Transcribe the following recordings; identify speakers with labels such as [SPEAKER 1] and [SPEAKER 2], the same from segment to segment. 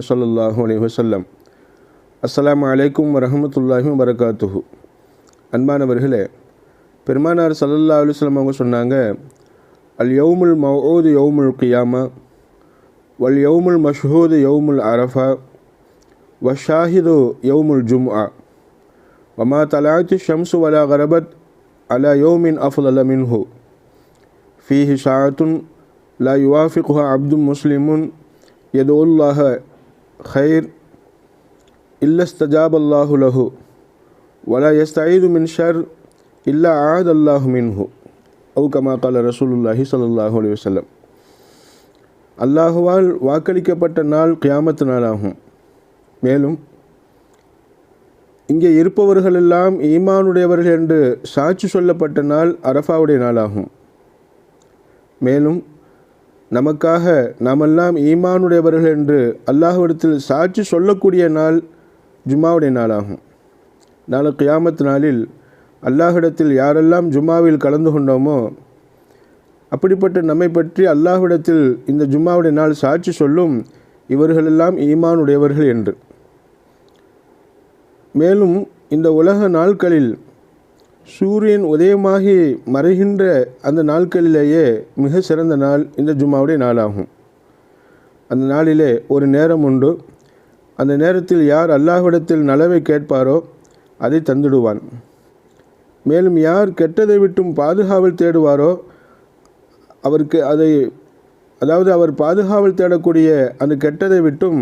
[SPEAKER 1] ஸல்லல்லாஹு அலைஹி வஸல்லம் அஸ்ஸலாமு அலைக்கும் வரஹமத்துல்லாஹி வரகாத்துஹு அன்பானவர்களே பெருமானார் ஸல்லல்லாஹு அலைஹி வஸல்லம் அவங்க சொன்னாங்க அல் யௌமுல் மௌஊது யௌமுல் கியாமா வல் யௌமுல் மஷ்ஹூது யௌமுல் அரஃபா வஷாஹிது யௌமுல் ஜும்ஆ வமா தலாத்து ஷம்சு வலா கரபத் அலா யௌமின் அஃலல மின்ஹு ஃபீஹி ஷாத்துன் லா யுவாஃபிகுஹா அப்து முஸ்லிமுன் யதுல்லாஹ ஹைர் இல்லஸ்தஜாப் அல்லாஹு லஹு வலா எஸ்தீது மின் ஷர் இல்லா ஆத் அல்லாஹு மின்ஹு அவு கமா கால ரசூலுல்லாஹி சல்லாஹூ அலி வசல்லம் அல்லாஹுவால் வாக்களிக்கப்பட்ட நாள் கியாமத்து நாளாகும். மேலும் இங்கே இருப்பவர்களெல்லாம் ஈமானுடையவர்கள் என்று சாட்சி சொல்லப்பட்ட நாள் அரஃபாவுடைய நாளாகும். மேலும் நமக்காக நாமெல்லாம் ஈமானுடையவர்கள் என்று அல்லாஹுவிடத்தில் சாட்சி சொல்லக்கூடிய நாள் ஜும்மாவுடைய நாளாகும். நாளை கியாமத் நாளில் அல்லாஹிடத்தில் யாரெல்லாம் ஜும்மாவில் கலந்து கொண்டோமோ அப்படிப்பட்ட நம்மை பற்றி அல்லாஹ்விடத்தில் இந்த ஜும்மாவுடைய நாள் சாட்சி சொல்லும் இவர்களெல்லாம் ஈமானுடையவர்கள் என்று. மேலும் இந்த உலக நாட்களில் சூரியன் உதயமாகி மறைகின்ற அந்த நாட்களிலேயே மிக சிறந்த நாள் இந்த ஜும்மாவுடைய நாளாகும். அந்த நாளிலே ஒரு நேரம் உண்டு. அந்த நேரத்தில் யார் அல்லாஹ்விடத்தில் நலவை கேட்பாரோ அதை தந்துடுவான். மேலும் யார் கெட்டதை விட்டும் பாதுகாவல் தேடுவாரோ அவருக்கு அதை அதாவது அவர் பாதுகாவல் தேடக்கூடிய அந்த கெட்டதை விட்டும்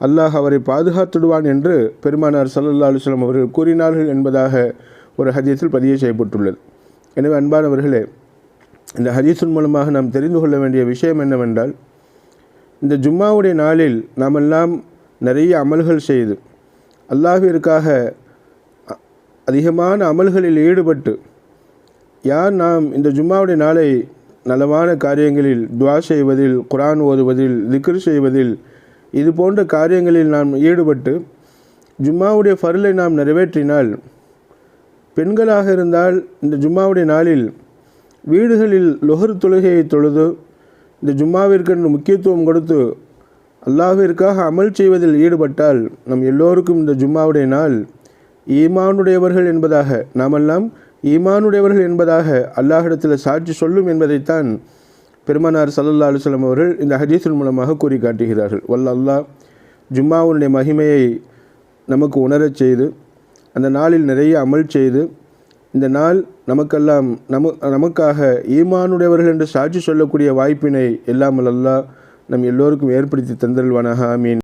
[SPEAKER 1] அல்லாஹ் அவரை பாதுகாத்துடுவான் என்று பெருமானார் சல்லல்லா அலுவலம் அவர்கள் கூறினார்கள் என்பதாக ஒரு ஹதீஸில் பதிவு செய்யப்பட்டுள்ளது. எனவே அன்பானவர்களே இந்த ஹதீஸின் மூலமாக நாம் தெரிந்து கொள்ள வேண்டிய விஷயம் என்னவென்றால் இந்த ஜும்மாவுடைய நாளில் நாமெல்லாம் நிறைய அமல்கள் செய்து அல்லாஹிற்காக அதிகமான அமல்களில் ஈடுபட்டு யார் நாம் இந்த ஜும்மாவுடைய நாளை நலவான காரியங்களில் துவா செய்வதில் குரான் ஓதுவதில் திக்ர் செய்வதில் இது போன்ற காரியங்களில் நாம் ஈடுபட்டு ஜும்மாவுடைய ஃபருளை நாம் நிறைவேற்றினால் பெண்களாக இருந்தால் இந்த ஜும்மாவுடைய நாளில் வீடுகளில் லொஹர் தொழுகையை தொழுது இந்த ஜும்மாவிற்கென்று முக்கியத்துவம் கொடுத்து அல்லாஹிற்காக அமல் செய்வதில் ஈடுபட்டால் நம் எல்லோருக்கும் இந்த ஜும்மாவுடைய நாள் ஈமானுடையவர்கள் என்பதாக நாமெல்லாம் ஈமானுடையவர்கள் என்பதாக அல்லாஹிடத்தில் சாட்சி சொல்லும் என்பதைத்தான் பெருமானார் சல்லல்லா அலுவலம் அவர்கள் இந்த ஹதீஸின் மூலமாக கூறி காட்டுகிறார்கள் வல்ல அல்லாஹ் ஜும்மாவுடைய மகிமையை நமக்கு உணரச் செய்து அந்த நாளில் நிறைய அமல் செய்து இந்த நாள் நமக்கெல்லாம் நம நமக்காக ஈமானுடையவர்கள் என்று சாட்சி சொல்லக்கூடிய வாய்ப்பினை எல்லாம் நம் எல்லோருக்கும் ஏற்படுத்தி தந்தல்வானாக ஆமீன்.